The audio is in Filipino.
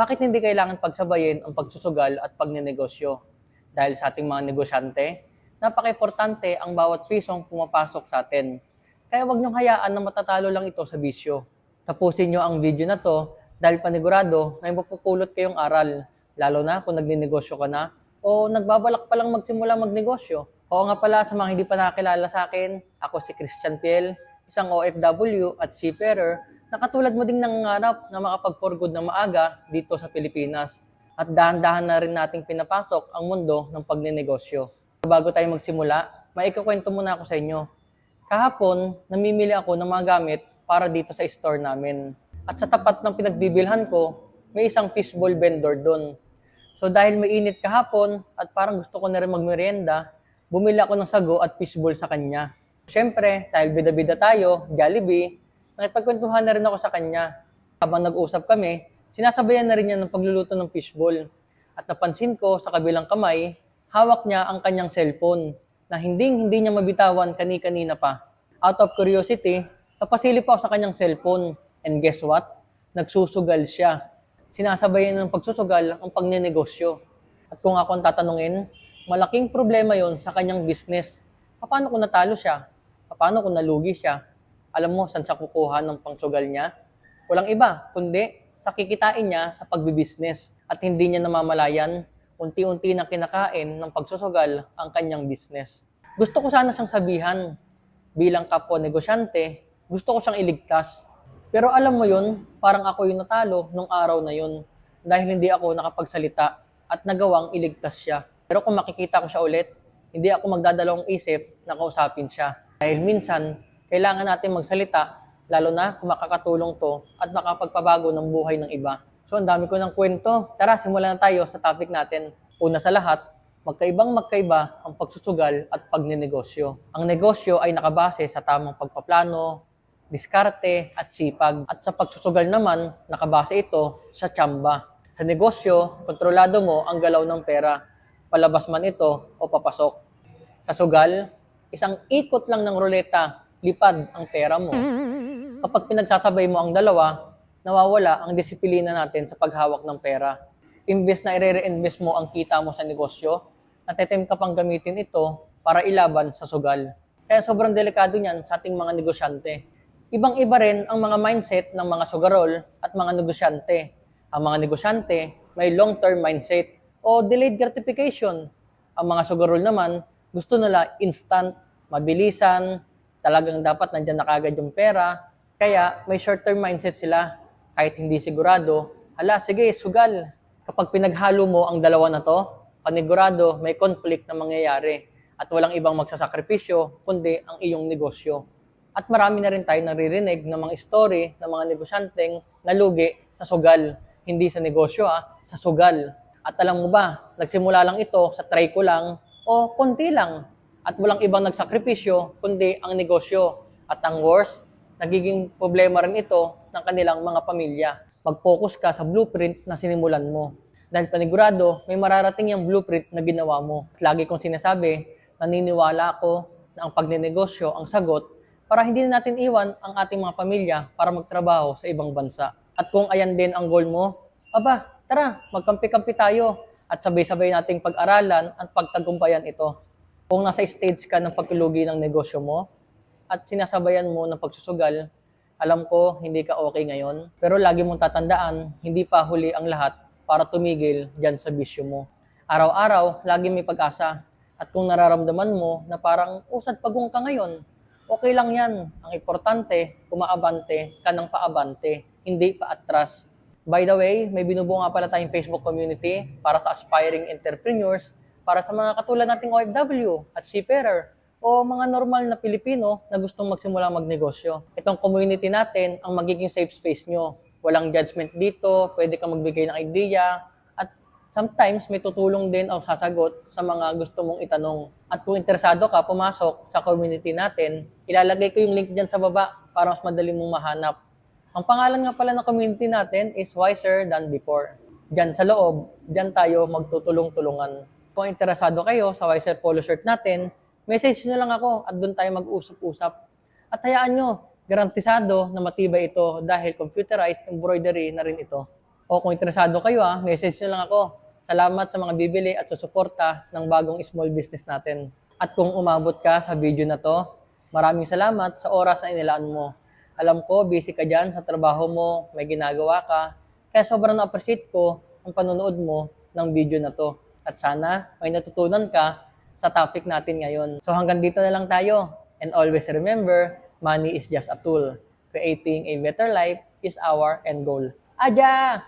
Bakit hindi kailangan pagsabayin ang pagsusugal at pagnenegosyo? Dahil sa ating mga negosyante, napaka-importante ang bawat pisong pumapasok sa atin. Kaya huwag niyong hayaan na matatalo lang ito sa bisyo. Tapusin niyo ang video na to dahil panigurado na mapupulot kayong aral, lalo na kung nagninegosyo ka na o nagbabalak pa lang magsimula magnegosyo. Oo nga pala sa mga hindi pa nakakilala sa akin, ako si Christian Piel, isang OFW at seafarer na katulad mo ding nangangarap na makapag-for good ng maaga dito sa Pilipinas. At dahan-dahan na rin nating pinapasok ang mundo ng pagnenegosyo. Bago tayo magsimula, may ikukwento muna ako sa inyo. Kahapon, namimili ako ng mga gamit para dito sa store namin. At sa tapat ng pinagbibilhan ko, may isang fishbowl vendor doon. So dahil mainit kahapon at parang gusto ko na rin magmerienda, bumili ako ng sago at fishbowl sa kanya. Siyempre, dahil bida-bida tayo, Jollibee, nakipagkwentuhan na rin ako sa kanya. Habang nag-usap kami, sinasabayan na rin niya ng pagluluto ng fishbowl. At napansin ko sa kabilang kamay, hawak niya ang kanyang cellphone na hindi hindi niya mabitawan kani-kanina pa. Out of curiosity, napasilip ako sa kanyang cellphone. And guess what? Nagsusugal siya. Sinasabayan ng pagsusugal ang pagnenegosyo. At kung ako ang tatanungin, malaking problema yon sa kanyang business. Paano kung natalo siya? Paano kung nalugi siya? Alam mo saan siya kukuha ng pangsugal niya? Walang iba, kundi sa kikitain niya sa pagbibusiness at hindi niya namamalayan unti-unti na kinakain ng pagsusugal ang kanyang business. Gusto ko sana siyang sabihan, bilang kapwa negosyante, gusto ko siyang iligtas. Pero alam mo yun, parang ako yung natalo nung araw na yun dahil hindi ako nakapagsalita at nagawang iligtas siya. Pero kung makikita ko siya ulit, hindi ako magdadalawang isip na kausapin siya. Dahil minsan, kailangan natin magsalita, lalo na kung makakatulong to at makapagpabago ng buhay ng iba. So ang dami ko ng kwento. Tara, simulan na tayo sa topic natin. Una sa lahat, magkaibang magkaiba ang pagsusugal at pagnenegosyo. Ang negosyo ay nakabase sa tamang pagpaplano, diskarte at sipag. At sa pagsusugal naman, nakabase ito sa tsamba. Sa negosyo, kontrolado mo ang galaw ng pera, palabas man ito o papasok. Sa sugal, isang ikot lang ng ruleta, lipad ang pera mo. Kapag pinagsasabay mo ang dalawa, nawawala ang disiplina natin sa paghawak ng pera. Imbes na i-reinvest mo ang kita mo sa negosyo, natetem ka pang gamitin ito para ilaban sa sugal. Kaya sobrang delikado niyan sa ating mga negosyante. Ibang-iba rin ang mga mindset ng mga sugarol at mga negosyante. Ang mga negosyante may long-term mindset o delayed gratification. Ang mga sugarol naman gusto nila instant, mabilisan, talagang dapat nandyan na kagad yung pera. Kaya may short-term mindset sila kahit hindi sigurado. Hala, sige, sugal. Kapag pinaghalo mo ang dalawa na to, panigurado may conflict na mangyayari at walang ibang magsasakripisyo kundi ang iyong negosyo. At marami na rin tayo naririnig ng mga story ng mga negosyanteng nalugi sa sugal. Hindi sa negosyo ah, sa sugal. At alam mo ba, nagsimula lang ito sa try ko lang o konti lang. At walang ibang nagsakripisyo kundi ang negosyo. At ang worst, nagiging problema rin ito ng kanilang mga pamilya. Mag-focus ka sa blueprint na sinimulan mo. Dahil panigurado, may mararating yung blueprint na ginawa mo. At lagi kong sinasabi, naniniwala ako na ang pagnenegosyo ang sagot para hindi na natin iwan ang ating mga pamilya para magtrabaho sa ibang bansa. At kung ayan din ang goal mo, aba, tara, magkampi-kampi tayo at sabay-sabay nating pag-aralan at pagtagumpayan ito. Kung nasa stage ka ng pagkulugi ng negosyo mo at sinasabayan mo ng pagsusugal, alam ko hindi ka okay ngayon, pero lagi mong tatandaan, hindi pa huli ang lahat para tumigil dyan sa bisyo mo. Araw-araw, lagi may pag-asa. At kung nararamdaman mo na parang usad pagong ka ngayon, okay lang yan. Ang importante, umaabante ka ng paabante, hindi pa atras. By the way, may binubuo nga pala tayong Facebook community para sa aspiring entrepreneurs, para sa mga katulad nating OFW at seafarer o mga normal na Pilipino na gustong magsimula magnegosyo. Itong community natin ang magiging safe space nyo. Walang judgment dito, pwede kang magbigay ng idea, at sometimes may tutulong din o sasagot sa mga gusto mong itanong. At kung interesado ka, pumasok sa community natin, ilalagay ko yung link dyan sa baba para mas madali mong mahanap. Ang pangalan nga pala ng community natin is Wiser Than Before. Diyan sa loob, diyan tayo magtutulong-tulungan. Kung interesado kayo sa Wiser Polo Shirt natin, message nyo lang ako at doon tayo mag-usap-usap. At hayaan nyo, garantisado na matibay ito dahil computerized embroidery na rin ito. O kung interesado kayo ah, message nyo lang ako. Salamat sa mga bibili at susuporta ng bagong small business natin. At kung umabot ka sa video na to, maraming salamat sa oras na inilaan mo. Alam ko, busy ka dyan sa trabaho mo, may ginagawa ka. Kaya sobrang na-appreciate ko ang panonood mo ng video na to. At sana may natutunan ka sa topic natin ngayon. So hanggang dito na lang tayo. And always remember, money is just a tool. Creating a better life is our end goal. Aja!